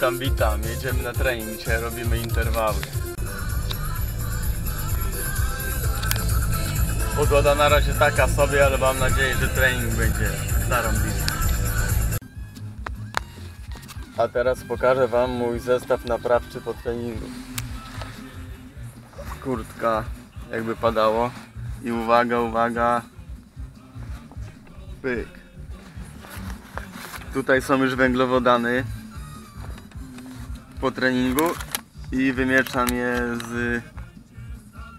Witam, witam. Jedziemy na trening. Dzisiaj robimy interwały. Pogoda na razie taka sobie, ale mam nadzieję, że trening będzie zarąbisty. A teraz pokażę Wam mój zestaw naprawczy po treningu. Kurtka, jakby padało. I uwaga, uwaga. Pyk. Tutaj są już węglowodany po treningu i wymieszam je z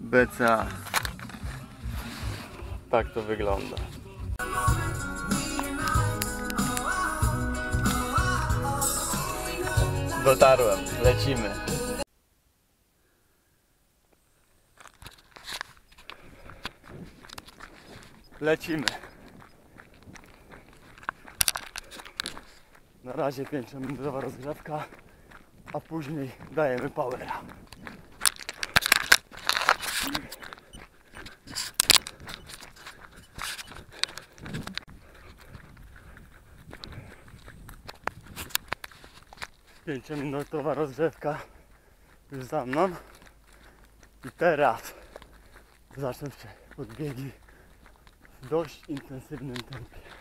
BCA. Tak to wygląda. Dotarłem, lecimy. Lecimy. Na razie 5-minutowa rozgrzewka, a później dajemy powera. Pięciominutowa rozgrzewka już za mną. I teraz zaczną się podbiegi w dość intensywnym tempie.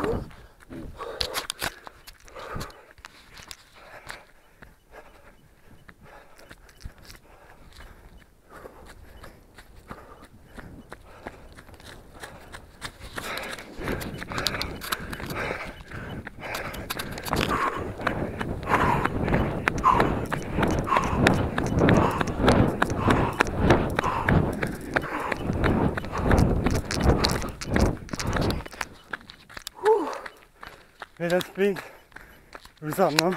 Oh. Jeden sprint już za mną.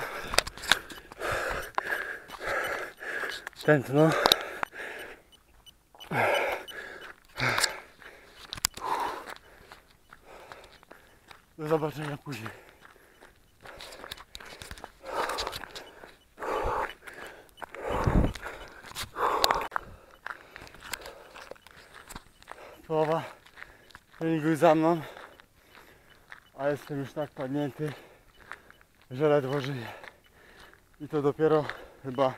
Tętno. Do zobaczenia później. Połowa treningu za mną a jestem już tak padnięty, że ledwo żyję. I to dopiero chyba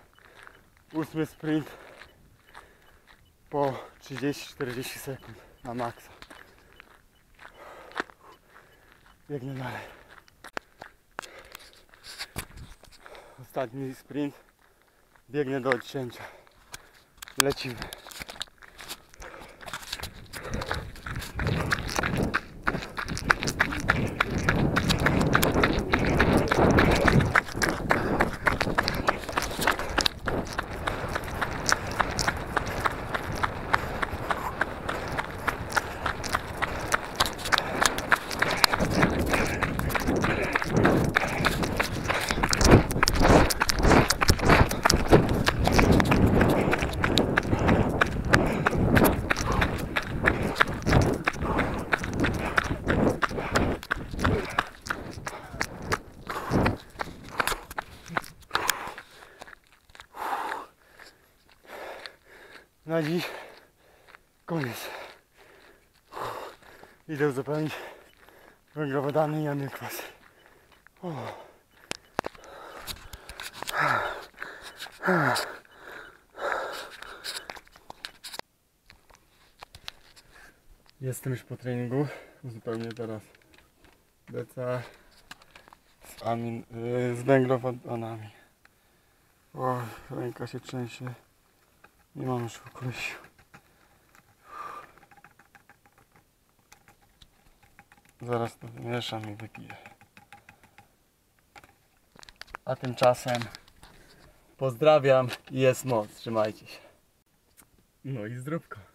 ósmy sprint po 30-40 sekund na maksa. Biegnę dalej. Ostatni sprint. Biegnę do odcięcia. Lecimy. Na dziś koniec. Idę uzupełnić węglowodany i amilkwas. O. Jestem już po treningu. Uzupełnię teraz BCA z, amin, yy, z węglowodanami. O, ręka się trzęsie. Nie mam już w ogóle sił. Zaraz to wymieszam i wypiję. A tymczasem pozdrawiam i jest moc. Trzymajcie się. No i zdrówko.